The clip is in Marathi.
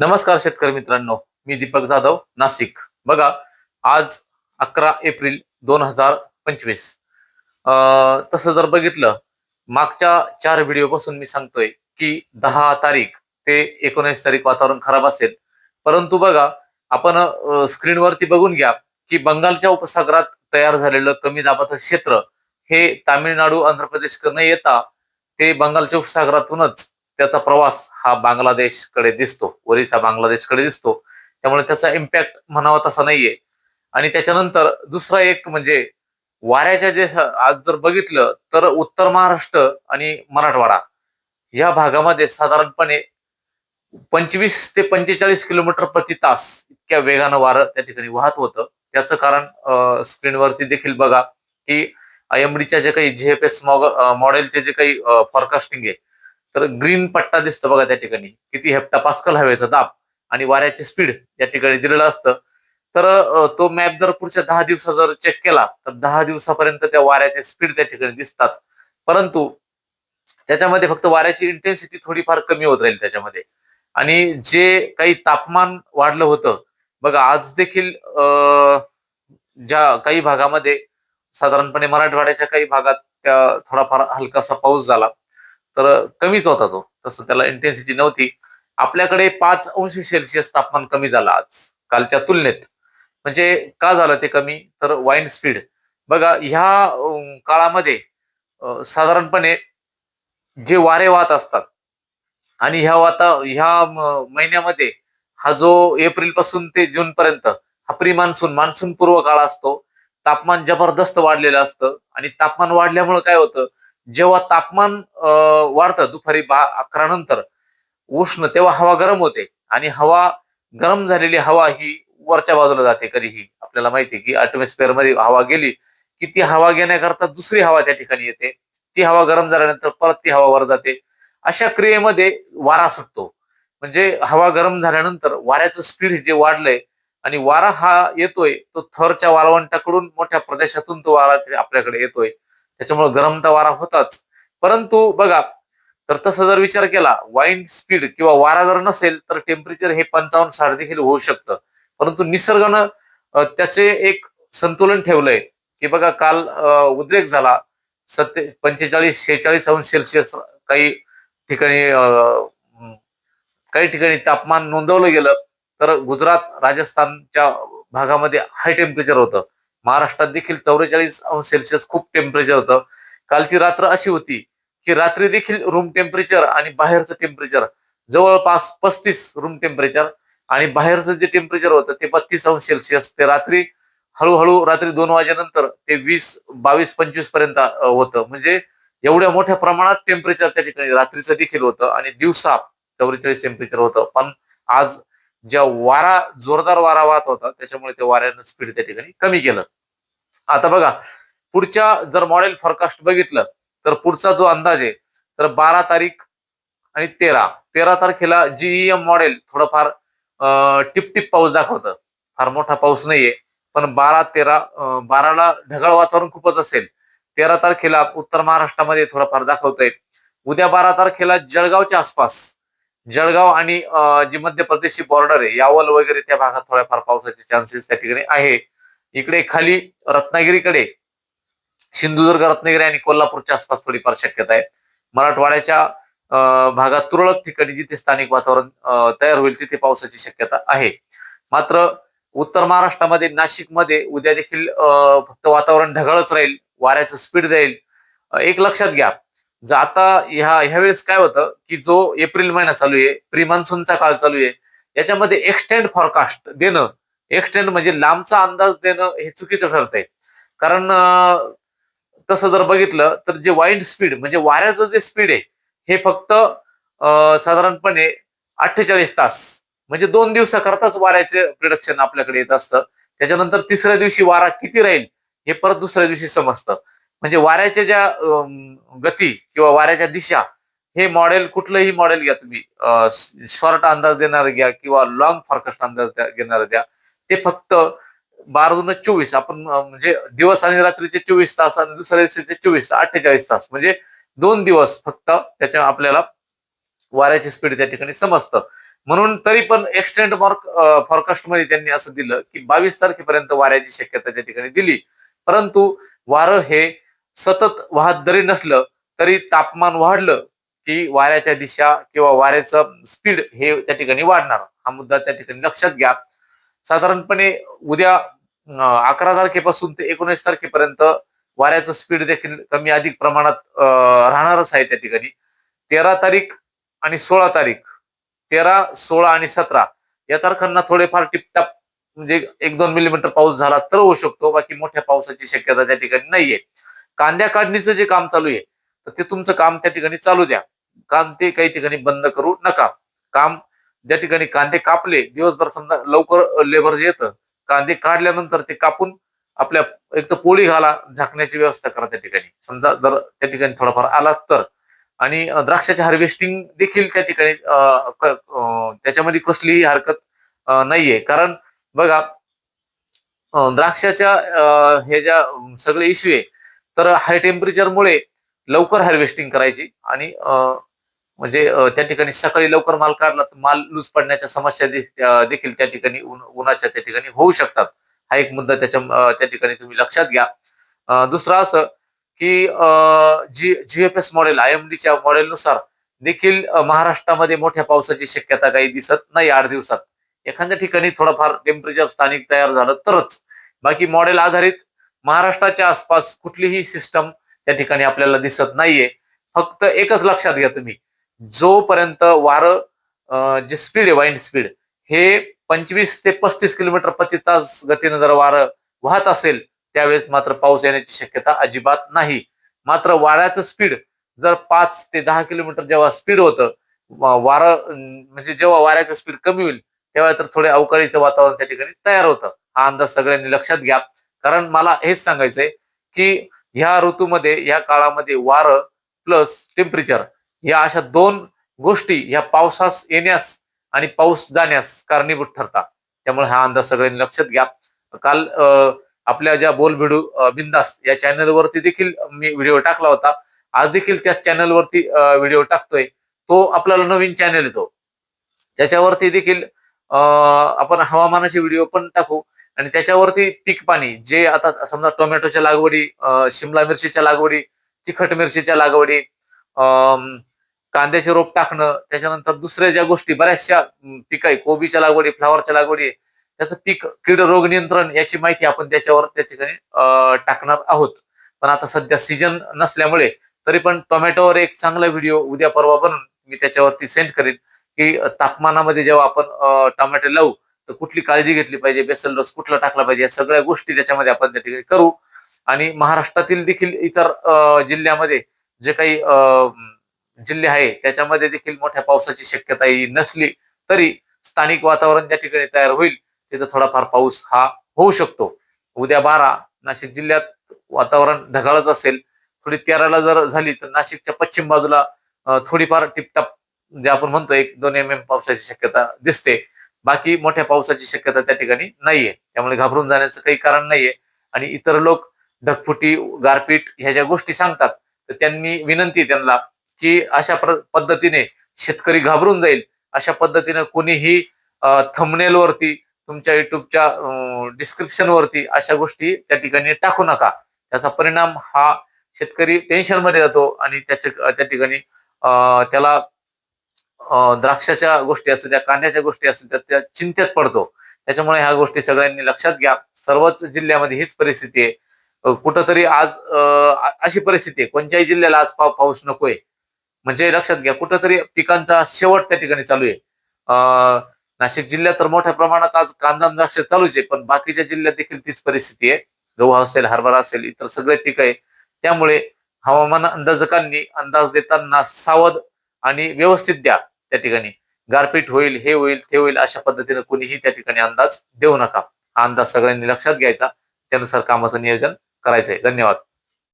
नमस्कार शेतकरी मित्रांनो मी दीपक जाधव नाशिक. बघा आज अकरा एप्रिल दोन हजार पंचवीस. तसं जर बघितलं मागच्या चार व्हिडिओ पासून मी सांगतोय की दहा तारीख ते एकोणीस तारीख वातावरण खराब असेल. परंतु बघा आपण स्क्रीनवरती बघून घ्या की बंगालच्या उपसागरात तयार झालेलं कमी दाबाचं क्षेत्र हे तामिळनाडू आंध्र प्रदेश न येता ते बंगालच्या उपसागरातूनच त्याचा प्रवास हा बांगलादेशकडे दिसतो ओरिसा बांगलादेशकडे दिसतो. त्यामुळे त्याचा इम्पॅक्ट म्हणावा तसा नाहीये. आणि त्याच्यानंतर दुसरा एक म्हणजे वाऱ्याच्या जे आज जर बघितलं तर उत्तर महाराष्ट्र आणि मराठवाडा या भागामध्ये साधारणपणे पंचवीस ते पंचेचाळीस किलोमीटर प्रति तास इतक्या वेगानं वारं त्या ठिकाणी वाहत होतं. त्याचं कारण स्क्रीनवरती देखील बघा की आयएमडीच्या जे काही जीएफएस मॉडेलचे जे काही फॉरकास्टिंग आहे तर ग्रीन पट्टा दिसतो बघा त्या ठिकाणी. किती हेप्टा पास्कल हवेचा दाब आणि वाऱ्याची स्पीड या ठिकाणी दिलेलं असतं. तर तो मॅप जर पुढच्या दहा दिवसा जर चेक केला तर दहा दिवसापर्यंत त्या वाऱ्याचे स्पीड त्या ठिकाणी दिसतात. परंतु त्याच्यामध्ये फक्त वाऱ्याची इंटेन्सिटी थोडीफार कमी होत राहील त्याच्यामध्ये. आणि जे काही तापमान वाढलं होतं बघा आज देखील ज्या काही भागामध्ये साधारणपणे मराठवाड्याच्या काही भागात त्या थोडाफार हलकासा पाऊस झाला. तर कमीच होता तो. तसं त्याला इंटेन्सिटी नव्हती. आपल्याकडे पाच अंश सेल्सिअस तापमान कमी झालं आज कालच्या तुलनेत. म्हणजे का झालं ते कमी? तर वाईन स्पीड बघा ह्या काळामध्ये साधारणपणे जे वारे वाहत असतात आणि ह्या वाता ह्या महिन्यामध्ये हा जो एप्रिलपासून ते जून पर्यंत हा प्री मान्सून मान्सून पूर्व काळ असतो. तापमान जबरदस्त वाढलेलं असतं आणि तापमान वाढल्यामुळे काय होतं? जेव्हा तापमान अं, वाढतं दुपारी बा अकरा नंतर उष्ण तेव्हा हवा गरम होते. आणि हवा गरम झालेली हवा ही वरच्या बाजूला जाते कधीही. आपल्याला माहिती आहे की अटमॉस्फिअरमध्ये हवा गेली की ती हवा घेण्याकरता दुसरी हवा त्या ठिकाणी येते. ती हवा गरम झाल्यानंतर परत ती हवा वर जाते. अशा क्रियेमध्ये वारा सुटतो. म्हणजे हवा गरम झाल्यानंतर वाऱ्याचं स्पीड जे वाढलंय आणि वारा हा येतोय तो थरच्या वाळवंटाकडून मोठ्या प्रदेशातून तो वारा आपल्याकडे येतोय. त्याच्यामुळे गरम तर वारा होताच. परंतु बघा तर तसा जर विचार केला वाईन स्पीड किंवा वारा जर नसेल तर टेम्परेचर हे पंचावन्न साठ देखील होऊ शकतं. परंतु निसर्गानं त्याचे एक संतुलन ठेवलंय की बघा काल उद्रेक झाला सत्ते पंचेचाळीस शेहेचाळीस अंश सेल्सिअस काही ठिकाणी काही ठिकाणी तापमान नोंदवलं गेलं तर गुजरात राजस्थानच्या भागामध्ये हाय टेम्परेचर होतं. महाराष्ट्रात देखील चौवेचाळीस अंश सेल्सिअस खूप टेम्परेचर होतं. कालची रात्र अशी होती की रात्री देखील रूम टेम्परेचर आणि बाहेरचं टेम्परेचर जवळपास पस्तीस रूम टेम्परेचर आणि बाहेरचं जे टेम्परेचर होतं ते बत्तीस अंश सेल्सिअस. ते रात्री हळूहळू रात्री दोन वाजेनंतर ते वीस बावीस पंचवीसपर्यंत होतं. म्हणजे एवढ्या मोठ्या प्रमाणात टेम्परेचर त्या ठिकाणी रात्रीचं देखील होतं आणि दिवसा चौवेचाळीस टेम्परेचर होतं. पण आज ज्या वारा जोरदार वारा वाहत होता त्याच्यामुळे त्या वाऱ्यानं स्पीड त्या ठिकाणी कमी केलं. आता बघा पुढच्या जर मॉडेल फॉरकास्ट बघितलं तर पुढचा जो अंदाज आहे तर बारा तारीख आणि तेरा. तेरा तारखेला जीईएम मॉडेल थोडंफार टिपटिप पाऊस दाखवतं. फार मोठा पाऊस नाहीये पण बारा तेरा बाराला ढगाळ वातावरण खूपच असेल. तेरा तारखेला उत्तर महाराष्ट्रामध्ये थोडंफार दाखवतंय. उद्या बारा तारखेला जळगावच्या आसपास जळगाव आणि जी मध्य प्रदेशची बॉर्डर आहे यावल वगैरे त्या भागात थोड्याफार पावसाचे चान्सेस त्या ठिकाणी आहे. इकडे खाली रत्नागिरीकडे सिंधुदुर्ग रत्नागिरी आणि कोल्हापूरच्या आसपास थोडीफार शक्यता आहे. मराठवाड्याच्या भागात तुरळक ठिकाणी जिथे स्थानिक वातावरण तयार होईल तिथे पावसाची शक्यता आहे. मात्र उत्तर महाराष्ट्रामध्ये नाशिकमध्ये उद्या देखील फक्त वातावरण ढगाळच राहील वाऱ्याचं स्पीड जाईल. एक लक्षात घ्या जर आता ह्या ह्या वेळेस काय होतं की जो एप्रिल महिना चालू आहे प्री मान्सूनचा काळ चालू आहे याच्यामध्ये एक्सटेंड फॉरकास्ट देणं एक्सटेंड म्हणजे लांबचा अंदाज देणं हे चुकीचं ठरतंय. कारण तसं जर बघितलं तर जे वाईंड स्पीड म्हणजे वाऱ्याचं जे स्पीड आहे हे फक्त साधारणपणे अठ्ठेचाळीस तास म्हणजे दोन दिवसाकरताच वाऱ्याचे प्रिडक्शन आपल्याकडे येत असतं. त्याच्यानंतर तिसऱ्या दिवशी वारा किती राहील हे परत दुसऱ्या दिवशी समजतं. म्हणजे वाऱ्याच्या ज्या गती किंवा वाऱ्याच्या दिशा हे मॉडेल कुठलंही मॉडेल घ्या तुम्ही. शॉर्ट अंदाज देणार घ्या किंवा लॉंग फॉरकास्ट अंदाज घेणार द्या. ते फक्त बारा दोन चोवीस आपण म्हणजे दिवस आणि रात्रीचे चोवीस तास आणि दुसऱ्या दिवशीचे चोवीस तास अठ्ठेचाळीस तास. म्हणजे दोन दिवस फक्त त्याच्या आपल्याला वाऱ्याची स्पीड त्या ठिकाणी समजतं. म्हणून तरी पण एक्सटेंड मार्क फॉरकास्टमध्ये त्यांनी असं दिलं की बावीस तारखेपर्यंत वाऱ्याची शक्यता त्या ठिकाणी दिली. परंतु वारं हे सतत वाहत जरी नसलं तरी तापमान वाढलं की वाऱ्याच्या दिशा किंवा वाऱ्याचं स्पीड हे त्या ठिकाणी वाढणार. हा मुद्दा त्या ठिकाणी लक्षात घ्या. साधारणपणे उद्या अकरा तारखेपासून ते एकोणीस तारखेपर्यंत वाऱ्याचं स्पीड देखील कमी अधिक प्रमाणात राहणारच आहे त्या ठिकाणी. तेरा तारीख आणि सोळा तारीख तेरा सोळा आणि सतरा या तारखांना थोडेफार टिपटाप म्हणजे एक दोन मिलीमीटर पाऊस झाला तर होऊ शकतो. बाकी मोठ्या पावसाची शक्यता त्या ठिकाणी नाहीये. कांद्या काढणीचं जे काम चालू आहे तर ते तुमचं काम त्या ठिकाणी चालू द्या. काम ते काही ठिकाणी बंद करू नका. काम ज्या ठिकाणी कांदे कापले दिवसभर समजा लवकर लेबर येतं कांदे काढल्यानंतर ते कापून आपल्या एक तर पोळी घाला झाकण्याची व्यवस्था करा त्या ठिकाणी. समजा जर त्या ठिकाणी थोडाफार आला तर. आणि द्राक्षाचे हार्वेस्टिंग देखील त्या ठिकाणी त्याच्यामध्ये कसलीही हरकत नाहीये. कारण बघा द्राक्षाच्या अं, हे ज्या सगळे इश्यू आहे तर हाय टेम्परेचरमुळे लवकर हार्वेस्टिंग करायची आणि म्हणजे त्या ठिकाणी सकाळी लवकर माल काढला तर माल लूज पडण्याच्या समस्या देखील त्या ठिकाणी उन्हाच्या त्या ठिकाणी होऊ शकतात. हा एक मुद्दा त्याच्या त्या ठिकाणी तुम्ही लक्षात घ्या. दुसरं असं की G G GFS model I M डीच्या मॉडेलनुसार देखील महाराष्ट्रामध्ये मोठ्या पावसाची शक्यता काही दिसत नाही आठ दिवसात. एखाद्या ठिकाणी थोडंफार टेम्परेचर स्थानिक तयार झालं तरच. बाकी मॉडेल आधारित महाराष्ट्राच्या आसपास कुठलीही सिस्टम त्या ठिकाणी आपल्याला दिसत नाहीये. फक्त एकच लक्षात घ्या तुम्ही. जोपर्यंत वारं जे स्पीड आहे वाईंड स्पीड हे पंचवीस ते पस्तीस किलोमीटर प्रति तास गतीनं जर वारं वाहत असेल त्यावेळेस मात्र पाऊस येण्याची शक्यता अजिबात नाही. मात्र वाऱ्याचं स्पीड जर पाच ते दहा किलोमीटर जेव्हा स्पीड होतं वारं म्हणजे जेव्हा वाऱ्याचं स्पीड कमी होईल तेव्हा तर थोडे अवकाळीचं वातावरण त्या ठिकाणी तयार होतं. हा अंदाज सगळ्यांनी लक्षात घ्या. कारण मला हेच सांगायचंय की ह्या ऋतूमध्ये ह्या काळामध्ये वारं प्लस टेम्परेचर या अशा दोन गोष्टी ह्या पावसास येण्यास आणि पाऊस जाण्यास कारणीभूत ठरतात. त्यामुळे हा अंदाज सगळ्यांनी लक्षात घ्या. काल अं, आपल्या ज्या बोलबिडू बिंदास या चॅनलवरती देखील मी व्हिडिओ टाकला होता. आज देखील त्याच चॅनलवरती व्हिडिओ टाकतोय. तो आपल्याला नवीन चॅनल येतो. त्याच्यावरती देखील अं, आपण हवामानाचे व्हिडिओ पण टाकू. आणि त्याच्यावरती पीक पाणी जे आता समजा टोमॅटोच्या लागवडी शिमला मिरचीच्या लागवडी तिखट मिरचीच्या लागवडी कांद्याचे रोप टाकणं त्याच्यानंतर दुसऱ्या ज्या गोष्टी बऱ्याचशा पीक आहे कोबीच्या लागवडी फ्लावरच्या लागवडी आहे, त्याचं पीक कीड रोग नियंत्रण याची माहिती आपण त्याच्यावर त्या ठिकाणी टाकणार आहोत. पण आता सध्या सीजन नसल्यामुळे तरी पण टोमॅटोवर एक चांगला व्हिडिओ उद्या परवा बनवून मी त्याच्यावरती सेंड करेन की तापमानामध्ये जेव्हा आपण टोमॅटो लावू तर कुठली काळजी घेतली पाहिजे बेसल डोस कुठला टाकला पाहिजे या सगळ्या गोष्टी त्याच्यामध्ये आपण त्या ठिकाणी करू. आणि महाराष्ट्रातील देखील इतर अं, जिल्ह्यामध्ये जे काही अं, जिल्हे आहे त्याच्यामध्ये देखील मोठ्या पावसाची शक्यता ही नसली तरी स्थानिक वातावरण ज्या ठिकाणी तयार होईल तिथं थोडाफार पाऊस हा होऊ शकतो. उद्या बारा नाशिक जिल्ह्यात वातावरण ढगाळच असेल थोडी तेराला जर झाली तर नाशिकच्या पश्चिम बाजूला थोडीफार टिपटाप जे आपण म्हणतो एक दोन एम एम पावसाची शक्यता दिसते. बाकी मोठ्या पावसाची शक्यता त्या ठिकाणी नाहीये. त्यामुळे घाबरून जाण्याचं काही कारण नाहीये. आणि इतर लोक ढगफुटी गारपीट ह्या ज्या गोष्टी सांगतात तर त्यांनी विनंती त्यांना की अशा प्र- पद्धतीने शेतकरी घाबरून जाईल. अशा पद्धतीने कोणीही थंबनेलवरती तुमच्या युट्यूबच्या डिस्क्रिप्शनवरती अशा गोष्टी त्या ठिकाणी टाकू नका. त्याचा परिणाम हा शेतकरी टेन्शनमध्ये जातो आणि त्याच्या त्या ठिकाणी त्याला द्राक्षाच्या गोष्टी असू द्या कांद्याच्या गोष्टी असू द्या त्या चिंतेत पडतो. त्याच्यामुळे ह्या गोष्टी सगळ्यांनी लक्षात घ्या. सर्वच जिल्ह्यामध्ये हीच परिस्थिती आहे. कुठंतरी आज अं, अशी परिस्थिती आहे. कोणत्याही जिल्ह्याला आज पाव पाऊस नकोय. म्हणजे लक्षात घ्या कुठंतरी पिकांचा शेवट त्या ठिकाणी चालू आहे. अं, नाशिक जिल्ह्यात तर मोठ्या प्रमाणात आज कांदा द्राक्ष चालूच आहे. पण बाकीच्या जिल्ह्यात देखील तीच परिस्थिती आहे. गहू असेल हरभरा असेल इतर सगळे पीक आहे. त्यामुळे हवामान अंदाजकांनी अंदाज देताना सावध आणि व्यवस्थित द्या. त्या ठिकाणी. गारपीट होईल हे होईल ते होईल अशा पद्धतीने कोणीही त्या ठिकाणी अंदाज देऊ नका. हा अंदाज सगळ्यांनी लक्षात घ्यायचा. त्यानुसार कामाचं नियोजन करायचंय. धन्यवाद.